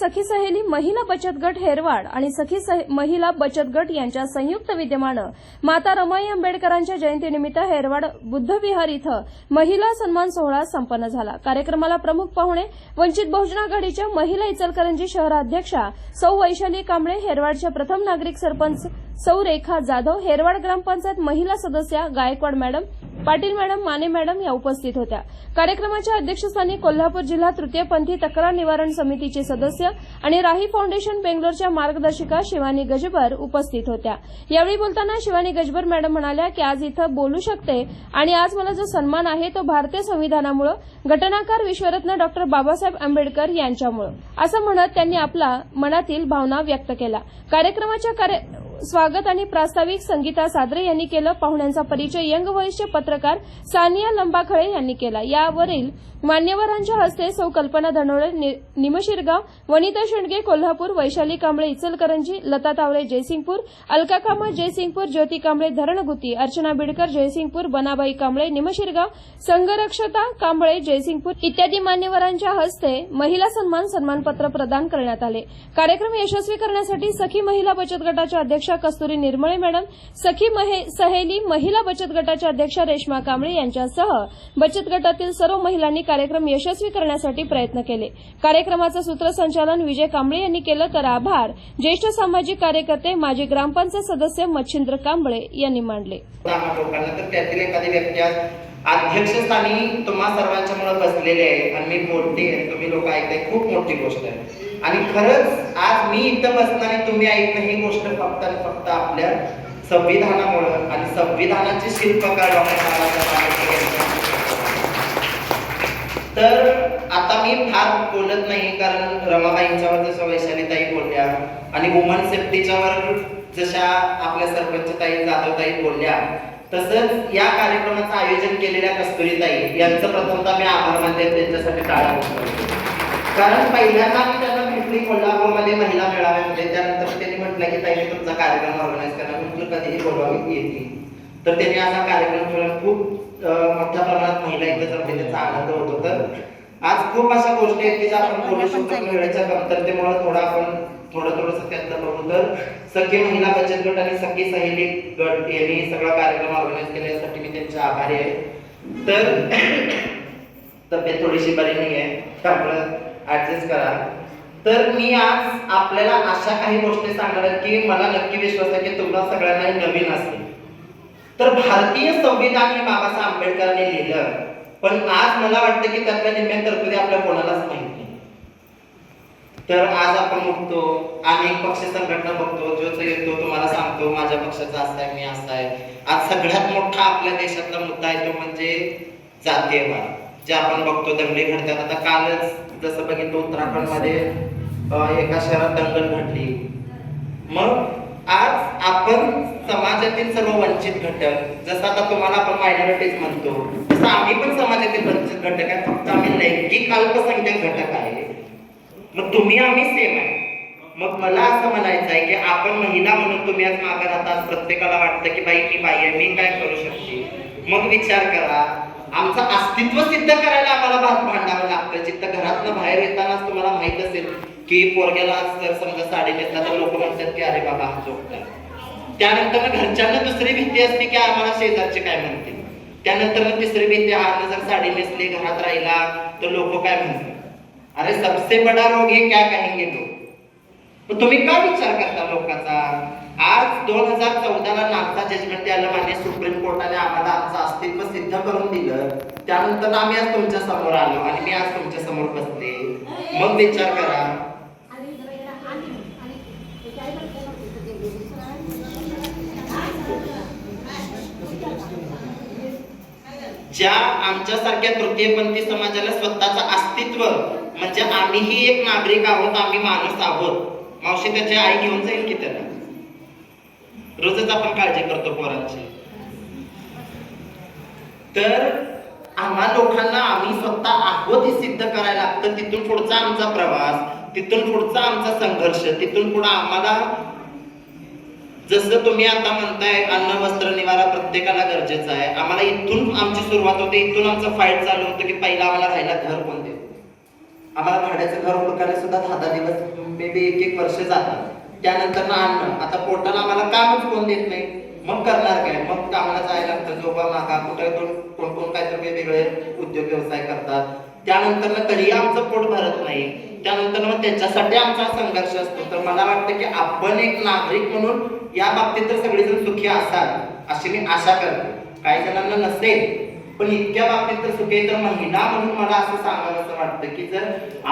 सखी सहेली महिला बचत गट हेरवाड आणि सखी सहे- महिला बचत गट यांच्या संयुक्त विद्यमानं माता रमाई आंबेडकरांच्या जयंतीनिमित्त हेरवाड बुद्धविहार इथं महिला सन्मान सोहळा संपन्न झाला. कार्यक्रमाला प्रमुख पाहुणे वंचित बहुजन आघाडीच्या महिला इचलकरंजी शहराध्यक्षा सौ वैशाली कांबळे हेरवाडच्या प्रथम नागरिक सरपंच सौ रेखा जाधव हेरवाड ग्रामपंचायत महिला सदस्या Gaikwad madam Patil madam Mane madam या उपस्थित होत्या. कार्यक्रमाच्या अध्यक्षस्थानी कोल्हापूर जिल्हा तृतीयपंथी तक्रार निवारण समितीचे सदस्य आणि राही फाउंडेशन बेंगलोरच्या मार्गदर्शिका शिवानी गजबर उपस्थित होत्या. यावेळी बोलताना शिवानी गजबर मॅडम म्हणाल्या की आज इथं बोलू शकते आणि आज मला जो सन्मान आहे तो भारतीय संविधानामुळे घटनाकार विश्वरत्न डॉक्टर बाबासाहेब आंबेडकर यांच्यामुळे. असं म्हणत त्यांनी आपला मनातील भावना व्यक्त केला. कार्यक्रमाच्या कार्य स्वागत आणि प्रास्ताविक संगीता सादरे यांनी केलं. पाहुण्यांचा परिचय यंग वयसचे पत्रकार सानिया लंबाखळे यांनी केला. यावरील मान्यवरांच्या हस्ते सौ कल्पना धनोळे नि- निमशिरगाव वनिता शेंडगे कोल्हापूर वैशाली कांबळे इचलकरंजी लता तावळे जयसिंगपूर अलका कामत जयसिंगपूर ज्योती कांबळे धरणगुती अर्चना बिडकर जयसिंगपूर बनाबाई कांबळे निमशिरगाव संघरक्षता कांबळे जयसिंगपूर इत्यादी मान्यवरांच्या हस्ते महिला सन्मान सन्मानपत्र प्रदान करण्यात आले. कार्यक्रम यशस्वी करण्यासाठी सखी महिला बचत गटाच्या अध्यक्ष कस्तुरी निर्मळे मॅडम सखी सहेली महिला बचत गटाच्या अध्यक्षा रेश्मा कांबळे यांच्यासह बचत गटातील सर्व महिलांनी कार्यक्रम यशस्वी करण्यासाठी प्रयत्न केले. कार्यक्रमाचं सूत्रसंचालन विजय कांबळे यांनी केलं तर आभार. ज्येष्ठ सामाजिक कार्यकर्ते माजी ग्रामपंचायत सदस्य मच्छिंद्र कांबळे यांनी मांडले. अध्यक्षस्थानी तुम्हा सर्वांच्या मुळे बसलेले आहे. आणि मी बोलते तुम्ही लोक ऐकताय खूप मोठी गोष्ट आहे. आणि खरंच आज मी इथं बसणार तुम्ही ऐकणं ही गोष्ट फक्त आणि फक्त आपल्या संविधानामुळं आणि संविधानाचे शिल्पकार डॉक्टर तर आता मी फार बोलत नाही कारण रमाबाईंच्यावर जसं वैशालीताई बोलल्या आणि वुमन सेफ्टीच्यावर जशा आपल्या सरपंच ताई जाधव ताई बोलल्या तसंच या कार्यक्रमाचं आयोजन केलेल्या कस्तुरीताई यांचं प्रथमतः मी आभार मानते त्यांच्यासाठी टाळा. कारण पहिल्यांदा मी त्यांना भेटली कोल्हापूरमध्ये महिला मेळाव्यामध्ये त्यानंतर त्यांनी म्हटलं की ताई तुमचा कार्यक्रम ऑर्गनाईज मी म्हटलं कधीही बोलवावी येतील तर त्यांनी असा कार्यक्रम ठेवला खूप मोठ्या प्रमाणात महिला इथे जमले त्याचा आनंद होतो. तर आज खूप अशा गोष्टी आहेत की ज्या आपण बोलू शकतो वेळेच्या कमतरतेमुळे थोडा आपण थोडं थोडंसं त्यातलं बघू. तर सखी महिला बचत गट आणि सखी सहेली गट यांनी सगळा कार्यक्रम ऑर्गनाईज केल्यासाठी मी त्यांचे आभारी आहे. तर तब्येत थोडीशी बरी नाही आहे त्यामुळे ऍडजस्ट करा. तर मी आज आपल्याला अशा काही गोष्टी सांगणार की मला नक्की विश्वास आहे की तुम्हाला सगळ्यांना नवीन असेल. तर भारतीय संविधान हे बाबासाहेब आंबेडकरांनी लिहिलं. पण आज मला वाटतं की त्यातल्या निम्म्या तरतुदी आपल्या कोणालाच माहिती तर आज आपण बघतो अनेक पक्ष संघटना बघतो जो तो येतो तुम्हाला सांगतो माझ्या पक्षाचा असा आहे मी असा आहे. आज सगळ्यात मोठा आपल्या देशातला मुद्दा आहे तो म्हणजे जातीयवाद. जे आपण बघतो दंगली घडतात. आता कालच जसं बघितलं उत्तराखंडमध्ये एका शहरात दंगल घडली. मग आज आपण समाजातील सर्व वंचित घटक जसं आता तुम्हाला आपण मायनॉरिटीज म्हणतो तसं आम्ही पण समाजातील वंचित घटक आहे. फक्त आम्ही लैंगिक अल्पसंख्याक घटक आहे. मग तुम्ही आम्ही सेम आहे. मग मला असं म्हणायचं आहे की आपण महिला म्हणून तुम्ही आज मागत राहता प्रत्येकाला वाटतं की बाई मी बाई आहे मी काय करू शकते? मग विचार करा. आमचं अस्तित्व सिद्ध करायला आम्हाला भाग भांडावं लागतं. जिथं घरातनं बाहेर येतानाच तुम्हाला माहीत असेल की पोरग्याला जर समजा साडी नेसला तर लोक म्हणतात की अरे बाबा हा जोकता त्यानंतर घरच्यांना दुसरी भीती असते की आम्हाला शेजारचे काय म्हणतील? त्यानंतर मग तिसरी भीती हा जर साडी नेसली घरात राहिला तर लोक काय म्हणतात अरे सबसे बडा रोग हे काय कहेंगे लोग तुम्ही का विचार करता लोकांचा? आज दोन हजार चौदाला नागचा जजमेंट द्यायला मान्य सुप्रीम कोर्टाने आम्हाला आमचं अस्तित्व सिद्ध करून दिलं. त्यानंतर आम्ही आज तुमच्यासमोर आलो आणि मी आज तुमच्यासमोर बसले. मग विचार करा. ज्या आमच्यासारख्या तृतीयपंथी समाजाला स्वतःचं अस्तित्व म्हणजे आम्हीही एक नागरिक आहोत आम्ही माणूस आहोत. मावशी त्याची आई घेऊन जाईल की त्याला? रोजच आपण काळजी करतो पोरांची. तर आम्हा लोकांना आम्ही स्वतः आहोत हे सिद्ध करायला लागतं. तिथून पुढचा आमचा प्रवास तिथून पुढचा आमचा संघर्ष तिथून पुढे आम्हाला जसं तुम्ही आता म्हणताय अन्न वस्त्र निवारा प्रत्येकाला गरजेचं आहे. आम्हाला इथून आमची सुरुवात होते इथून आमचं फाईट चालू होतं की पहिला आम्हाला राहायला घर कोण देत आम्हाला भाड्याचं घर हुडकायला सुद्धा दहा दहा दिवस मे बी एक एक वर्ष जातात. त्यानंतर ना अन्न आता पोटाला आम्हाला कामच कोण देत नाही. मग करणार काय? मग कामाला जायला लागतं जोबा मागा कुठे कोण कोण काहीतरी वेगवेगळे उद्योग व्यवसाय करतात. त्यानंतर ना तरीही आमचं पोट भरत नाही. त्यानंतर मग त्याच्यासाठी आमचा संघर्ष असतो. तर मला वाटतं की आपण एक नागरिक म्हणून या बाबतीत तर सगळेजण सुखी असाल अशी मी आशा करतो. काही जणांना नसेल पण इतक्या बाबतीत तर सुखी तर महिना म्हणून मला असं सांगावं असं वाटतं की जर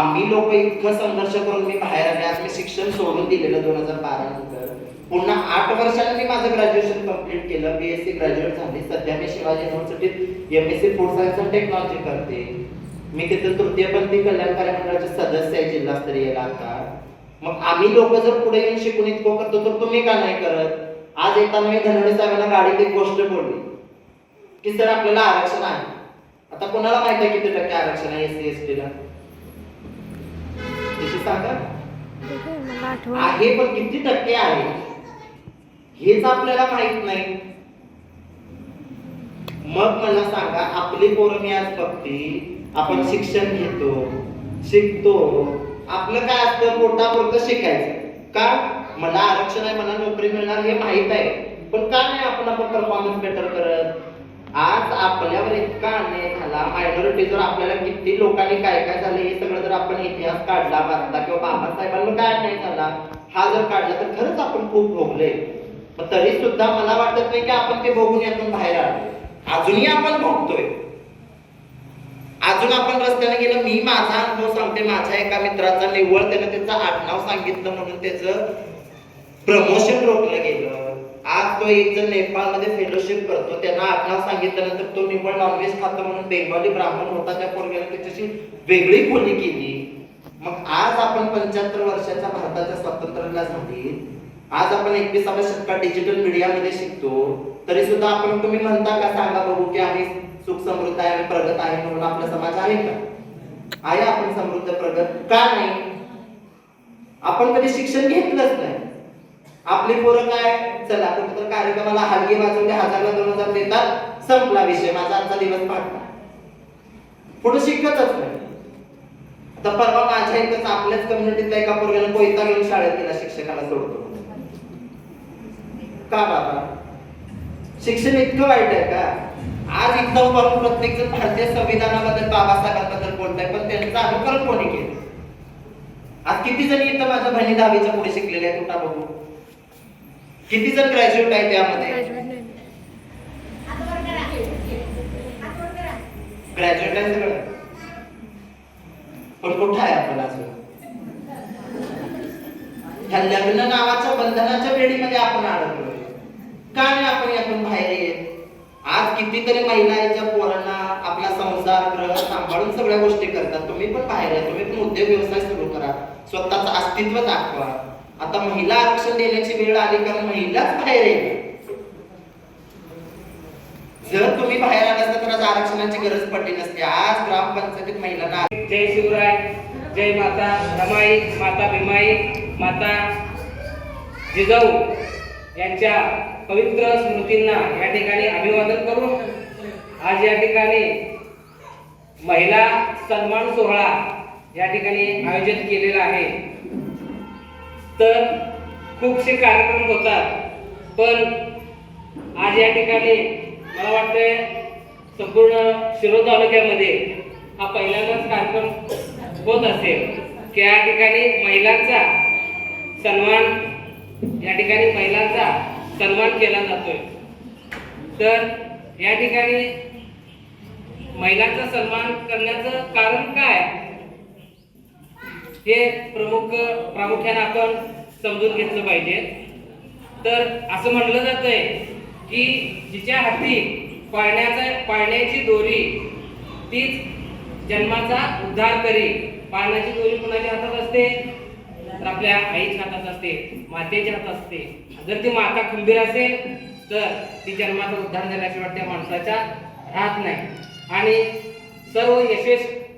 आम्ही लोक इतकं संघर्ष करून मी बाहेर आले आज मी शिक्षण सोडून दिलेलं दोन हजार बारा नंतर. पुन्हा आठ वर्षांनी मी माझं ग्रॅज्युएशन कंप्लीट केलं बी एस सी ग्रॅज्युएट झाली. सध्या मी Shivaji युनिव्हर्सिटीत M S C food science and technology करते. मी तिथं तृतीयपंथी कल्याणकारी मंडळाचे सदस्य आहे जिल्हास्तरीय आता मग आम्ही लोक जर पुढे येऊन शिकून इतकं करतो तर तुम्ही का नाही करत? आज येताना मी धनवडे साहेबांना गाडीत एक गोष्ट बोलली. की सर आपल्याला आरक्षण आहे. आता कोणाला माहीत आहे किती टक्के आरक्षण आहे एस सी एस टी ला? सांगा आहे पण किती टक्के आहे? हेच आपल्याला माहीत नाही. मग मला सांगा आपली पोरं मी आज बघते आपण शिक्षण घेतो शिकतो आपलं काय असतं? पोटापुरतं शिकायचं. का? मला आरक्षण आहे मला नोकरी मिळणार हे माहीत आहे. पण का नाही आपण आपण परफॉर्मन्स बेटर करत? आज आपल्यावर इतका अन्याय झाला मायनॉरिटीजवर आपल्याला किती लोकांनी काय काय झालं हे सगळं जर आपण इतिहास काढला वाचला किंवा बाबासाहेबांना काय अन्याय झाला हा जर काढला तर खरंच आपण खूप भोगले. पण तरी सुद्धा मला वाटत नाही की आपण ते भोगून यातून बाहेर आलो. अजूनही आपण भोगतोय. अजून आपण रस्त्याने गेलो मी माझा अनुभव सांगते माझ्या एका मित्राचा निव्वळ त्यानं त्याचं आडनाव सांगितलं म्हणून त्याचं प्रमोशन रोखलं गेलं. आज तो एक जण नेपाळमध्ये फेलोशिप करतो. त्यांना आपल्याला सांगितल्यानंतर तो निव्वळ नॉनव्हेज खातो म्हणून बेंगॉली ब्राह्मण होता त्या पोरग्याने त्याच्याशी वेगळी खोली केली. मग आज आपण पंच्याहत्तर वर्षाच्या भारताच्या स्वातंत्र्याला झाली आज आपण एकविसाव्या शतकात डिजिटल मीडियामध्ये शिकतो. तरी सुद्धा आपण तुम्ही म्हणता का सांगा बघू की आम्ही सुख समृद्ध आहे आम्ही प्रगत आहे म्हणून आपला समाज आहे का? आहे आपण समृद्ध प्रगत का नाही? आपण कधी शिक्षण घेतलंच नाही. आपली पोरं काय? चला कुठं कार्यक्रमाला हलगी वाजवले हजारला दोन हजार देतात. संपला विषय माझा आजचा दिवस पाठला पुढे शिकतच नाही. आता परवा माझ्या एकच आपल्याच कम्युनिटीतल्या एका पोरग्यानं कोयता घेऊन शाळेत गेला शिक्षकाला सोडतो. का बाबा? शिक्षण इतकं वाईट आहे का? आज इथं उभारून प्रत्येक जण भारतीय संविधानाबद्दल बाबासाहेबांबद्दल बोलताय पण त्यांचं अनुकरण कोणी केलं? आज किती जणी इथं माझ्या बहिणी दहावीच्या पुढे शिकलेल्या आहेत कुठं बघू. किती जण ग्रॅज्युएट आहे त्यामध्ये ग्रॅज्युएट आहे सगळं? पण कुठं आहे आपण अजून? ह्या लग्न नावाच्या बंधनाच्या वेळीमध्ये आपण अडकलो का नाही आपण यातून बाहेर येत? आज कितीतरी महिला याच्या पोरांना आपला संसार ग्रह सांभाळून सगळ्या गोष्टी करतात. तुम्ही पण बाहेर या. तुम्ही पण उद्योग व्यवसाय सुरू करा. स्वतःचं अस्तित्व दाखवा. आता महिला आरक्षण देण्याची वेळ आली कारण महिलाच बाहेर येईल जर तुम्ही बाहेर आला असता तर आज आरक्षणाची गरज पडली नसते. आज ग्रामपंचायतीत महिलांना जय शिवराय जय माता रमाई माता भीमाई माता जिजाऊ यांच्या पवित्र स्मृतींना या ठिकाणी अभिवादन करून आज या ठिकाणी महिला सन्मान सोहळा या ठिकाणी आयोजित केलेला आहे. तर खूपसे कार्यक्रम होतात. पण आज या ठिकाणी मला वाटतंय संपूर्ण शिरोळ तालुक्यामध्ये हा पहिल्यांदाच कार्यक्रम होत असेल. की या ठिकाणी महिलांचा सन्मान या ठिकाणी महिलांचा सन्मान केला जातोय. तर या ठिकाणी महिलांचा सन्मान करण्याचं कारण काय? हे प्रमुख प्रामुख्याने आपण समजून घेतलं पाहिजे. तर असं म्हटलं जातंय की जिच्या हाती पाळण्याचा पाळण्याची दोरी तीच जन्माचा उद्धार करी. पाळण्याची दोरी कुणाच्या हातात असते? तर आपल्या आईच्या हातात असते मातेच्या हातात असते. जर ती माता खंबीर असेल तर ती जन्माचा उद्धार झाल्याशिवाय त्या माणसाच्या राहत नाही. आणि सर्व यशस्वी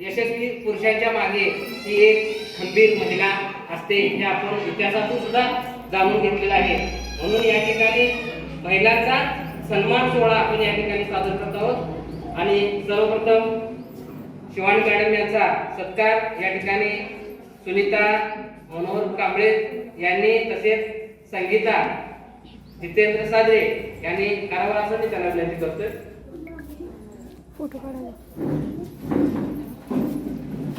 यशस्वी पुरुषांच्या मागे ही एक खंबीर महिला असते हे आपण इतिहासातून सुद्धा जाणून घेतलेलं आहे. म्हणून या ठिकाणी महिलांचा सन्मान सोहळा आपण या ठिकाणी सादर करत आहोत. आणि सर्वप्रथम शिवानी मॅडम यांचा सत्कार या ठिकाणी सुनीता मनोहर कांबळे यांनी तसेच संगीता जितेंद्र साजरे यांनी करावा असं मी त्यांना विनंती करतोय.